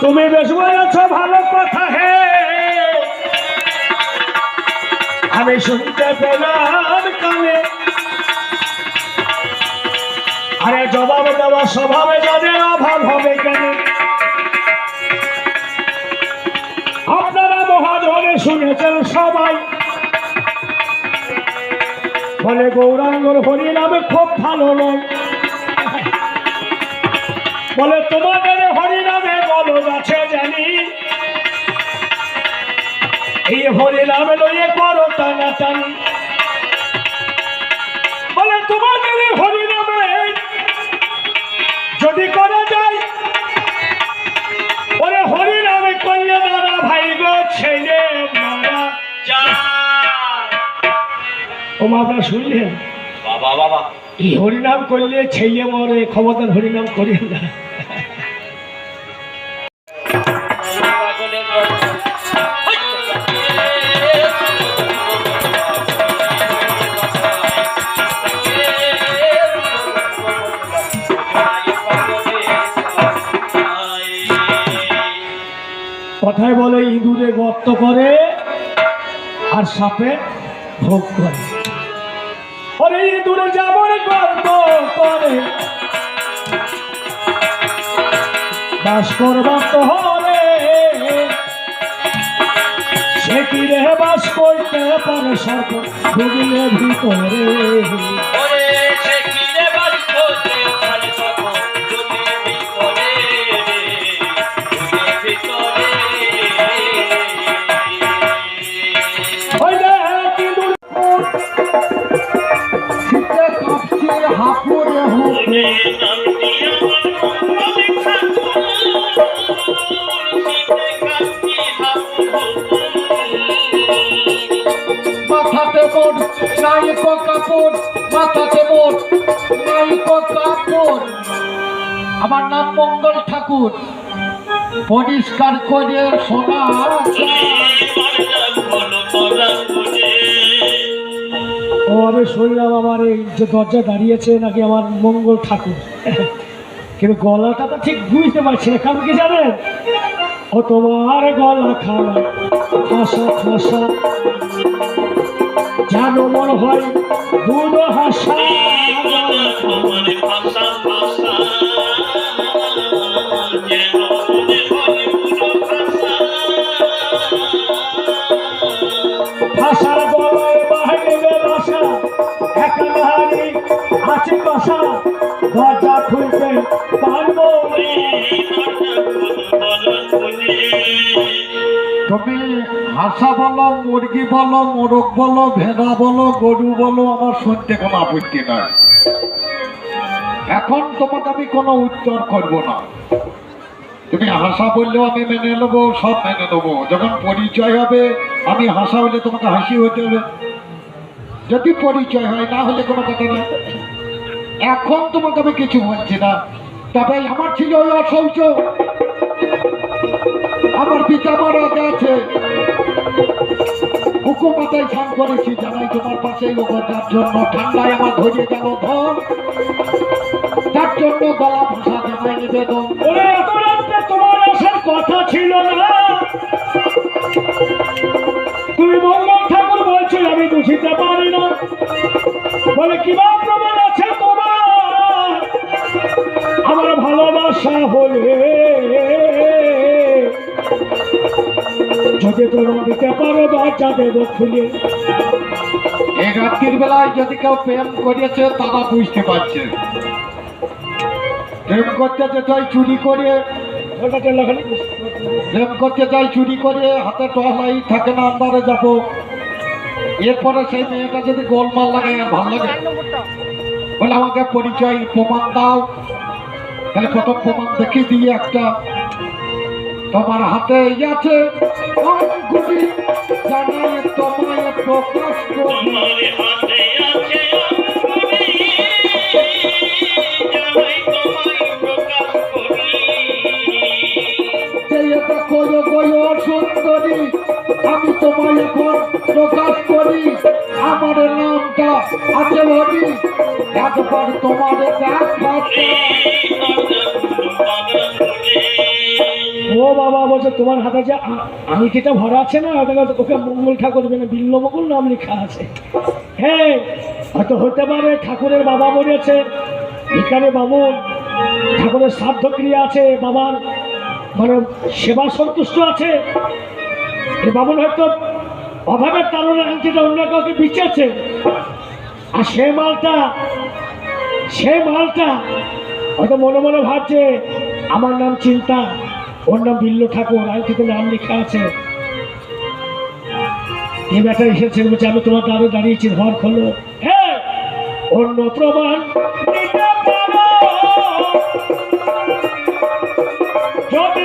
তুমি বেশ বলেছ, ভালো কথা হে। আমি শুনতে পেলাম কানে। আরে জবাব দেওয়া স্বভাবে যাদের অভাব হবে কেন? আপনারা মহাজনে শুনেছেন সবাই। বলে গৌরাঙ্গর হরিনামে খুব ভালো নয়। বলে তোমাদের এই হরিনামে লইয়ে করো টানা টানি বলে তোমাদের এই হরিনামে যদি করা যায় ওরে হরিনামে করলে দাদা ভাই গো ছেলে মারা ও মা আপনারা শুনলেন? বাবা বাবা। এই হরিনাম করলে ছেলে মরে ক্ষমতার হরিনাম করিয়ে না। কথায় বলে ইঁদুরে গর্ত করে আর সাপে ভোগ করে। ইঁদুরে যাবর গর্ত করে বাস করবার তো হরে সে কি রে বাস করতে পারে সর্ব ডুবিলে ভিতরে। আমার নাম মঙ্গল ঠাকুর। পরিষ্কার করে সোনা ও আমি শুনলাম আমার এই যে দরজা দাঁড়িয়েছে নাকি আমার মঙ্গল ঠাকুর। কিন্তু গলাটা তো ঠিক বুঝতে পারছি না কারণ কি জানেন? ও তোমার গলা খাওয়া হাসা খাসা যেন মনে হয় দুধ হাসা। তুমি হাসা বলো, মুরগি বলো, মোরগ বলো, ভেড়া বলো, গরু বলো, আমার শুনতে কোনো আপত্তি নাই। এখন তোমাকে আমি কোনো উত্তর করব না। তুমি হাসা বললেও আমি মেনে নেব, সব মেনে নেব। যখন পরিচয় হবে, আমি হাসা হলে তোমাকে হাসি হতে হবে। যদি পরিচয় হয়, না হলে কোনো কথা না এখন তোমাকে আমি কিছু বলছি না, তবে আমার ছিল ওই অসৌচ আমার পিতা মারা গেছে। হুকুমতায় স্নান করেছি, জানাই তোমার পাশে লোক যার জন্য ঠান্ডায় আমার ধরিয়ে গেল ধর তার জন্য গলা ভাষা জানাই নিবেদন। তোমার আসার কথা ছিল না। তুমি মঙ্গল ঠাকুর বলছো আমি বুঝিতে পারি না। বলে আছে তোমার? আমার ভালোবাসা হলে যদি তোমরা দিতে পারো দরজা দেবো খুলে এই রাত্রির বেলায় যদি কেউ প্রেম করেছে তারা বুঝতে পারছে। প্রেম করতে চাই চুরি করে ওটা টেলাখানি প্রেম করতে চাই চুরি করে হাতে টহলাই থাকে না আন্দারে যাব। এরপরে সেই মেয়েটা যদি গোলমাল লাগে ভালো লাগে। বলে আমাকে পরিচয় প্রমাণ দাও। তাহলে প্রথম প্রমাণ দেখে দিয়ে একটা তোমার হাতে আছে তোমায় প্রকাশ করি যে আছে একবার তোমার ও বাবা, বলছে তোমার হাতে যে আংটিটা ভরা আছে না ওকে মঙ্গল ঠাকুর মানে বিল্ল মঙ্গল নাম লেখা আছে। হ্যাঁ হয়তো হতে পারে, ঠাকুরের বাবা বলেছে, এখানে বাবুর ঠাকুরের শ্রাদ্ধ ক্রিয়া আছে, বাবার মানে সেবা সন্তুষ্ট আছে। বাবুর হয়তো অভাবের কারণে আংটিটা অন্য কাউকে বিচেছে। আর সে মালটা সে মালটা হয়তো মনে মনে ভাবছে, আমার নাম চিন্তা, ওর নাম বিল্ল ঠাকুর আংটিতে নাম লেখা আছে। এ ব্যাটা এসেছে, বলছে, আমি তোমার দ্বারে দাঁড়িয়েছি, ঘর খোলো। হ্যাঁ অন্য প্রমাণ আমার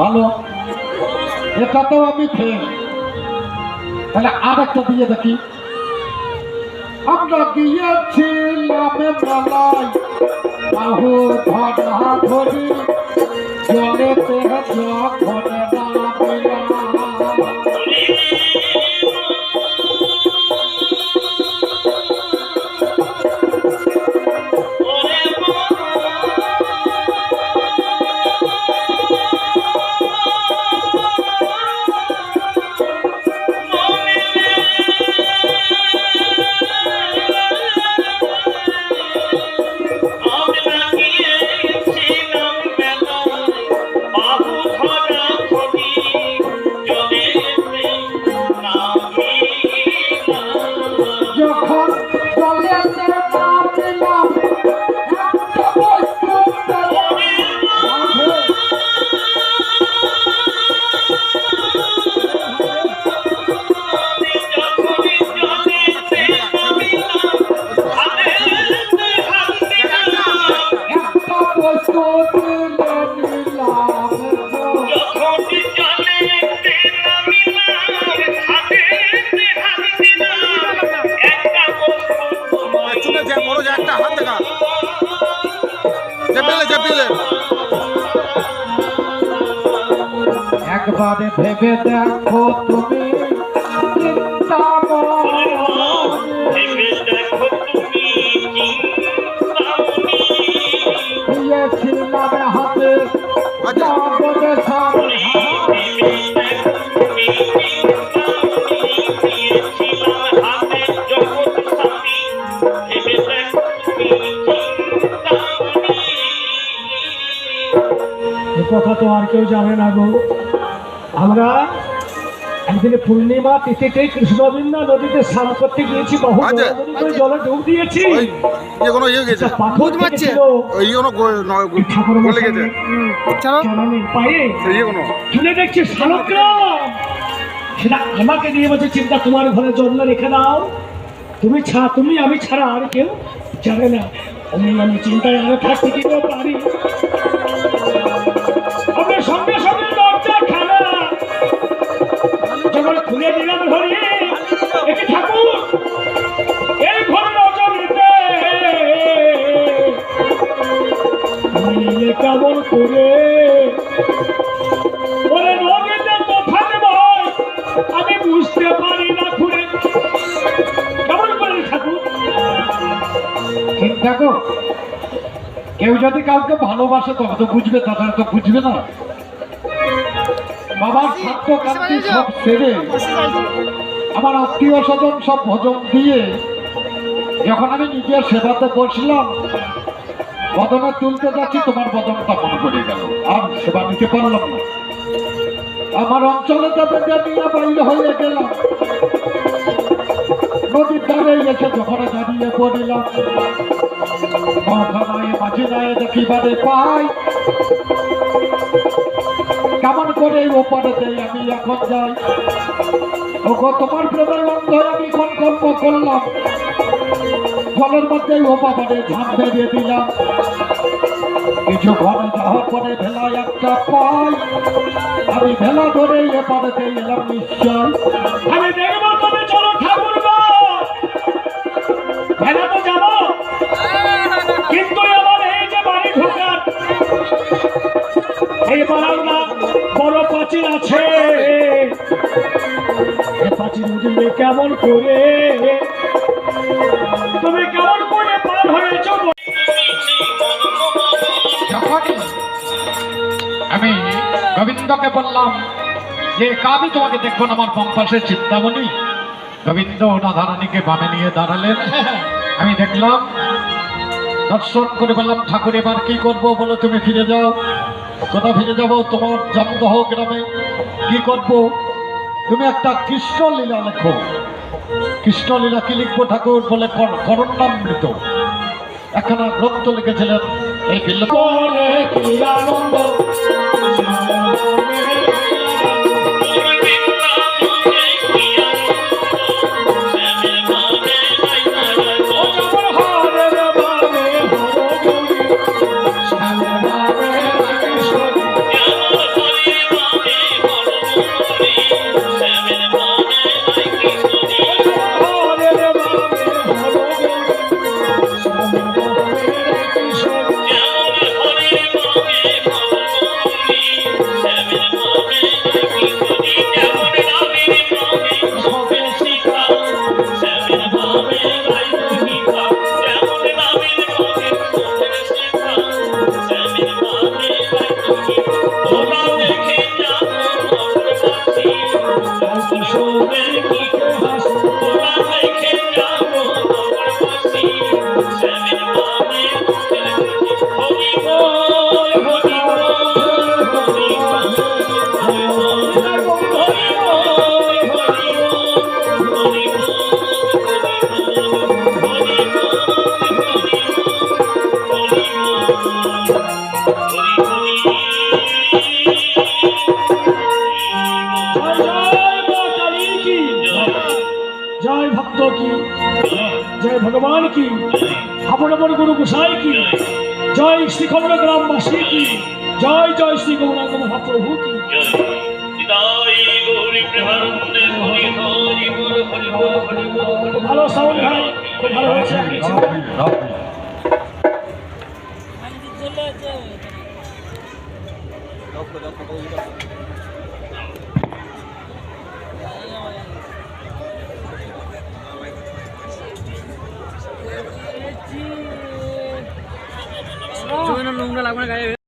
ভালো? এটাতেও আমি ফেল তাহলে আর একটা দিয়ে দেখি। আমরা গিয়েছিলাম মালাই, বাহু ধরা ধরি জলেতে যখন নামিলাম যখন একবারে ভেবে দেখো তুমি। হাতে কথা তো আর কেউ জানে না গো। আমরা একদিনে পূর্ণিমা তিথিতে কৃষ্ণবৃন্দা নদীতে স্নান করতে গিয়েছি বহু আচ্ছা। জলে ডুব দিয়েছি। ইয়ে কোনো ইয়ে গেছে? পাথর ইয়ে কোনো ঠাকুর গেছে। পায়ে? ইয়ে কোনো। দেখছি শালগ্রাম সেটা আমাকে দিয়ে বলছে চিন্তা তোমার ঘরে জন্ম রেখে দাও। তুমি ছা তুমি আমি ছাড়া আর কেউ জানে না। আমি আমি চিন্তায় আরও থাকতে কি পারি? ওরে কোথায় ভয় আমি বুঝতে পারি না ঘুরে। কেমন করে ঠাকুর? ঠিক দেখো কেউ যদি কাউকে ভালোবাসে তবে তো বুঝবে তাছাড়া তো বুঝবে না। বাবার ছাত্র কান্তি সব সেরে। আমার আত্মীয় স্বজন সব ভোজন দিয়ে যখন আমি নিজের সেবাতে বসলাম বদনে তুলতে যাচ্ছি, তোমার বদনটা মনে পড়ে গেল। আর সেবা নিতে পারলাম না। আমার অঞ্চলে যাতে নিয়ে বাইরে হয়ে গেলাম। নদীর ধারে এসে যখন দাঁড়িয়ে পড়িলাম। আমি এখন যাই। ওগো, তোমার প্রেমের বন্ধ আমি সংকল্প করলাম। জলের মধ্যে ওপারে ঝাঁপ বেরিয়ে দিলাম। কিছু ঘরে যাওয়ার পরে ভেলায় একটা পাই। আমি ভেলা ধরে এপারেতে এলাম ভেলা এই আছে। কেমন করে? তুমি কেমন করে পার হয়েছো আমি গোবিন্দকে বললাম, যে কাবি, তোমাকে দেখব আমার পম্পাসে চিন্তামণি। গোবিন্দ রাধারানীকে বামে নিয়ে দাঁড়ালেন। আমি দেখলাম, দর্শন করে বললাম, ঠাকুর, এবার কি করব বলো তুমি ফিরে যাও। কোথা ফিরে যাব? তোমার জমদহ গ্রামে। কি করব? তুমি একটা কৃষ্ণলীলা লেখো। কৃষ্ণলীলা কি লিখব ঠাকুর বলে কর- করণামৃত একখানা গ্রন্থ লিখেছিলেন এই বিল্ল ভগবান কি? আপন আপন গুরু গোসাই কি? জয় শ্রীখণ্ড গ্রামবাসী কি? জয় জয় শ্রী গৌরাঙ্গ মহাপ্রভু কি? ভালো সাউন্ড ভাই খুব ভালো হয়েছে। আপনি ছিলেন। লাগবে না গায়ে